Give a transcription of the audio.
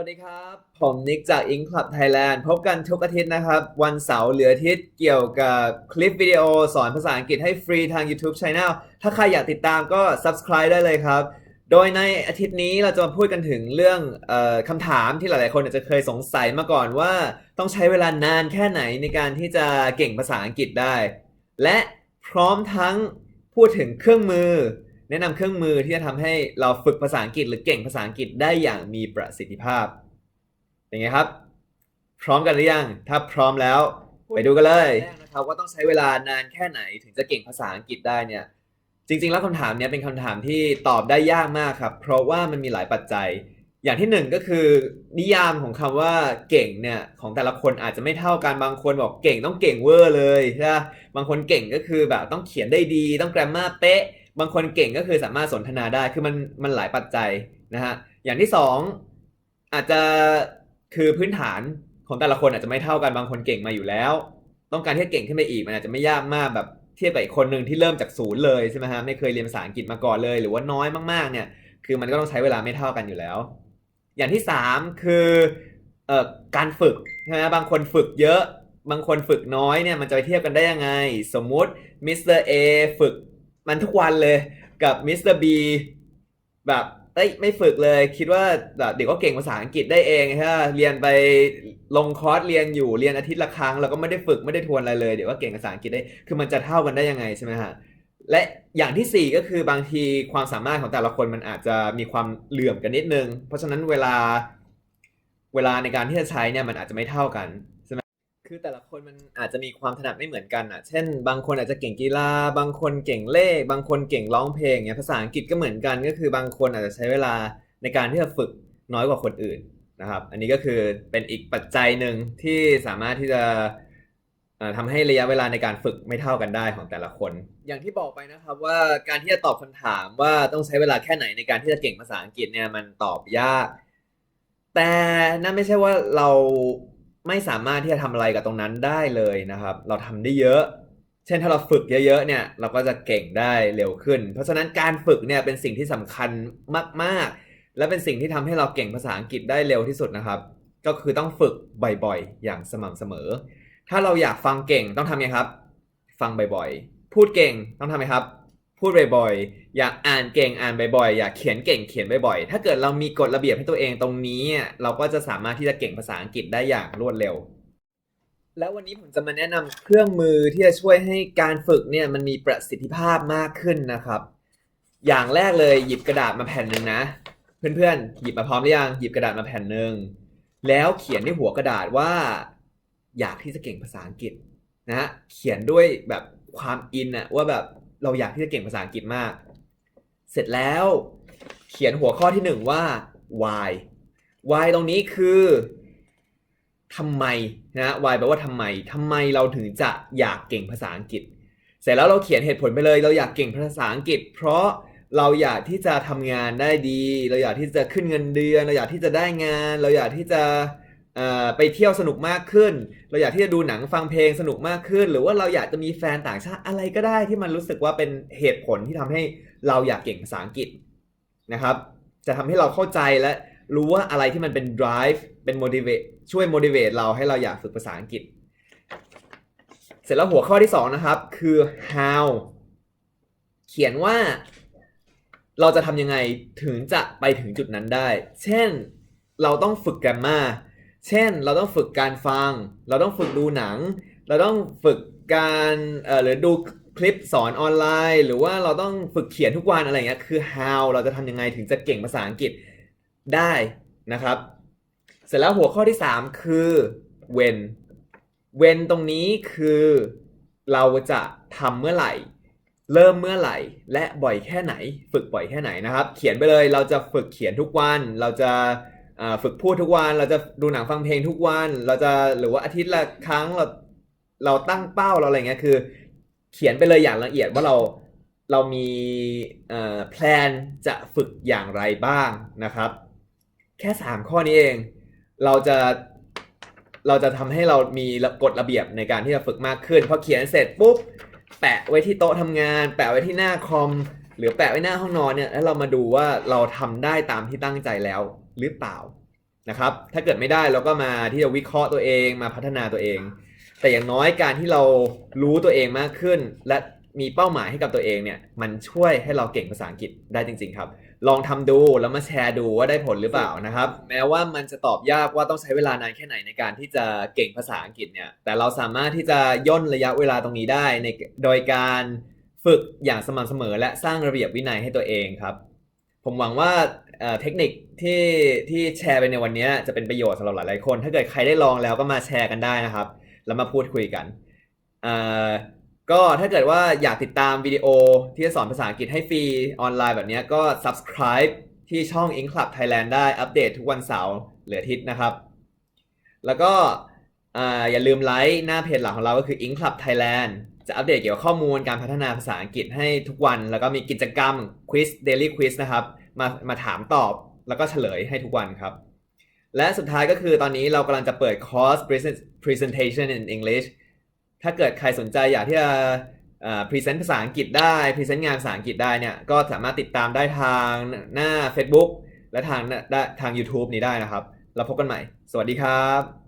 วัสดีครับ ผมนิกจาก Ink Club Thailand พบกันทุกอาทิตย์นะครับ วันเสาร์หรืออาทิตย์เกี่ยวกับคลิปวิดีโอสอนภาษาอังกฤษให้ฟรีทาง YouTube Channel ถ้าใครอยากติดตามก็ subscribe ได้เลยครับ โดยในอาทิตย์นี้เราจะมาพูดกันถึงเรื่องออคำถามที่หลาย ๆ คนอาจจะเคยสงสัยมาก่อนว่าต้องใช้เวลานานแค่ไหนในการที่จะเก่งภาษาอังกฤษได้ และพร้อมทั้งพูดถึงเครื่องมือ แนะนำเครื่องมือที่จะทำให้เราฝึกภาษาอังกฤษ หรือเก่งภาษาอังกฤษได้อย่างมีประสิทธิภาพ เป็นไงครับ พร้อมกันหรือยัง ถ้าพร้อมแล้วไปดูกันเลยแรกนะครับว่าต้องใช้เวลานานแค่ไหนถึงจะเก่งภาษาอังกฤษได้เนี่ยจริง ๆ แล้วคำถามเนี้ยเป็นคำถามที่ตอบได้ยากมากครับ เพราะว่ามันมีหลายปัจจัย อย่างที่หนึ่งก็คือ นิยามของคำว่าเก่งเนี่ยของแต่ละคนอาจจะไม่เท่ากันบางคนบอกเก่งต้องเก่งเวอร์เลยใช่ไหมบางคนเก่งก็คือแบบต้องเขียนได้ดี ต้องแกรมมาเป๊ะ บางคนเก่งก็คือสามารถสนทนาได้คือมันมันหลายปัจจัยนะฮะอย่างที่สองอาจจะคือพื้นฐานของแต่ละคนอาจจะไม่เท่ากันบางคนเก่งมาอยู่แล้ว ต้องการที่จะเก่งขึ้นไปอีกมันอาจจะไม่ยากมากแบบเทียบกับอีกคนหนึ่งที่เริ่มจากศูนย์เลยใช่ไหมฮะไม่เคยเรียนภาษาอังกฤษมาก่อนเลย หรือว่าน้อยมากๆเนี่ยคือมันก็ต้องใช้เวลาไม่เท่ากันอยู่แล้ว อย่างที่สามคือเอ่อการฝึกใช่ไหมบางคนฝึกเยอะบางคนฝึกน้อยเนี่ยมันจะไปเทียบกันได้ยังไง สมมุติมิสเตอร์เอฝึก มันทุกวันเลยกับมิสเตอร์บีแบบเอ้ยไม่ฝึกเลยคิดว่าแบบเด็กก็เก่งภาษาอังกฤษได้เองใช่ไหมเรียนไปลงคอร์สเรียนอยู่เรียนอาทิตย์ละครั้งแล้วก็ไม่ได้ฝึกไม่ได้ทวนอะไรเลยเดี๋ยวก็เก่งภาษาอังกฤษได้คือมันจะเท่ากันได้ยังไงใช่ไหมฮะและอย่างที่สี่ก็คือบางทีความสามารถของแต่ละคนมันอาจจะมีความเหลื่อมกันนิดนึง เพราะฉะนั้นเวลาเวลาในการที่จะใช้เนี่ยมันอาจจะไม่เท่ากัน คือแต่ละคนมันอาจจะมีความถนัดไม่เหมือนกันอะ เช่น บางคนอาจจะเก่งกีฬา บางคนเก่งเลข บางคนเก่งร้องเพลงเนี่ยภาษาอังกฤษก็เหมือนกัน ก็คือบางคนอาจจะใช้เวลาในการที่จะฝึกน้อยกว่าคนอื่นนะครับ อันนี้ก็คือเป็นอีกปัจจัยหนึ่งที่สามารถที่จะเอ่อทำให้ระยะเวลาในการฝึกไม่เท่ากันได้ของแต่ละคน อย่างที่บอกไปนะครับว่าการที่จะตอบคำถามว่าต้องใช้เวลาแค่ไหนในการที่จะเก่งภาษาอังกฤษเนี่ยมันตอบยาก แต่นั่นไม่ใช่ว่าเรา ไม่สามารถที่จะทำอะไรกับตรงนั้นได้เลยนะครับ เราทำได้เยอะ เช่นถ้าเราฝึกเยอะๆเนี่ย เราก็จะเก่งได้เร็วขึ้น เพราะฉะนั้นการฝึกเนี่ยเป็นสิ่งที่สำคัญมากๆ และเป็นสิ่งที่ทำให้เราเก่งภาษาอังกฤษได้เร็วที่สุดนะครับ ก็คือต้องฝึกบ่อยๆ อย่างสม่ำเสมอ ถ้าเราอยากฟังเก่งต้องทำไงครับ ฟังบ่อยๆ พูดเก่งต้องทำไงครับ พูดบ่อยๆ อยากอ่านเก่งอ่านบ่อยๆ อยากเขียนเก่งเขียนบ่อยๆ ถ้าเกิดเรามีกฎระเบียบให้ตัวเองตรงนี้ เราก็จะสามารถที่จะเก่งภาษาอังกฤษได้อย่างรวดเร็ว แล้ววันนี้ผมจะมาแนะนำเครื่องมือที่จะช่วยให้การฝึกเนี่ยมันมีประสิทธิภาพมากขึ้นนะครับ อย่างแรกเลยหยิบกระดาษมาแผ่นหนึ่งนะ เพื่อนๆ หยิบมาพร้อมหรือยัง หยิบกระดาษมาแผ่นหนึ่งแล้วเขียนที่หัวกระดาษว่า อยากที่จะเก่งภาษาอังกฤษนะฮะเขียนด้วยแบบความอินอะว่าแบบ เราอยากที่จะเก่งภาษาอังกฤษมาก เสร็จแล้วเขียนหัวข้อที่หนึ่งว่า why why ตรงนี้คือทำไมนะ why แปลว่าทำไมทำไมเราถึงจะอยากเก่งภาษาอังกฤษ เสร็จแล้วเราเขียนเหตุผลไปเลย เราอยากเก่งภาษาอังกฤษ เพราะเราอยากที่จะทำงานได้ดี เราอยากที่จะขึ้นเงินเดือน เราอยากที่จะได้งาน เราอยากที่จะ ไปเที่ยวสนุกมากขึ้น เราอยากที่จะดูหนังฟังเพลงสนุกมากขึ้น หรือว่าเราอยากจะมีแฟนต่างชาติอะไรก็ได้ที่มันรู้สึกว่าเป็นเหตุผลที่ทำให้เราอยากเก่งภาษาอังกฤษนะครับ จะทำให้เราเข้าใจและรู้ว่าอะไรที่มันเป็น drive เป็น motivate ช่วย motivate เราให้เราอยากฝึกภาษาอังกฤษ เสร็จแล้วหัวข้อที่สองนะครับ คือ how เขียนว่าเราจะทำยังไงถึงจะไปถึงจุดนั้นได้ เช่น เราต้องฝึกแกรมมา เช่นเราต้องฝึกการฟัง เราต้องฝึกดูหนัง เราต้องฝึกการเอ่อหรือดูคลิปสอนออนไลน์ หรือว่าเราต้องฝึกเขียนทุกวันอะไรเงี้ยคือ how เราจะทำยังไงถึงจะเก่งภาษาอังกฤษได้นะครับ เสร็จแล้วหัวข้อที่ 3 คือ when when ตรงนี้คือเราจะทำเมื่อไหร่ เริ่มเมื่อไหร่ และบ่อยแค่ไหน ฝึกบ่อยแค่ไหนนะครับ เขียนไปเลยเราจะฝึกเขียนทุกวันเราจะ ฝึกพูดทุกวันเราจะดูหนังฟังเพลงทุกวัน เราจะหรือว่าอาทิตย์ละครั้งเราเราตั้งเป้าเราอะไรเงี้ยคือ เขียนไปเลยอย่างละเอียดว่าเราเรามีแพลนจะฝึกอย่างไรบ้างนะครับ แค่ 3 ข้อนี้เอง เราจะเราจะทำให้เรามีกฎระเบียบในการที่จะฝึกมากขึ้นพอเขียนเสร็จปุ๊บแปะไว้ที่โต๊ะทำงาน แปะไว้ที่หน้าคอม หรือแปะไว้หน้าห้องนอนเนี่ยแล้วเรามาดูว่าเราทำได้ตามที่ตั้งใจแล้ว หรือเปล่านะครับ ถ้าเกิดไม่ได้เราก็มาที่จะวิเคราะห์ตัวเองมาพัฒนาตัวเอง แต่อย่างน้อยการที่เรารู้ตัวเองมากขึ้น และมีเป้าหมายให้กับตัวเองเนี่ยมันช่วยให้เราเก่งภาษาอังกฤษได้จริง ๆ ครับ ลองทำดูแล้วมาแชร์ดูว่าได้ผลหรือเปล่านะครับ แม้ว่ามันจะตอบยากว่าต้องใช้เวลานานแค่ไหนในการที่จะเก่งภาษาอังกฤษเนี่ยแต่เราสามารถที่จะย่นระยะเวลาตรงนี้ได้ในโดยการฝึกอย่างสม่ำเสมอและสร้างระเบียบวินัยให้ตัวเองครับ ผมหวังว่า เทคนิคที่ที่แชร์ไปในวันนี้จะเป็นประโยชน์สำหรับหลายๆคน ถ้าเกิดใครได้ลองแล้วก็มาแชร์กันได้นะครับ แล้วมาพูดคุยกันก็ถ้าเกิดว่าอยากติดตามวิดีโอที่จะสอนภาษาอังกฤษให้ฟรีออนไลน์แบบนี้ก็ subscribe ที่ช่อง i n Club Thailand ได้อัปเดตทุกวันเสาร์หรือทิตย์นะครับ แล้วก็อ่าอย่าลืมไลค์หน้าเพจหลักของเราก็คือ i n Club Thailand จะอัปเดตเกี่ยวกับข้อมูลการพัฒนาภาษาอังกฤษให้ทุกวัน แล้วก็มีกิจกรรม quiz daily quiz นะครับมามาถามตอบแล้วก็เฉลยให้ทุกวันครับ และสุดท้ายก็คือตอนนี้เรากำลังจะเปิดคอร์ส presentation in English ถ้าเกิดใครสนใจอยากที่จะพรีเซนต์ภาษาอังกฤษได้พรีเซนต์งานภาษาอังกฤษได้เนี่ยก็สามารถติดตามได้ทางหน้า Facebook และทางหน้ทาง YouTube นี้ได้นะครับเราพบกันใหม่ สวัสดีครับ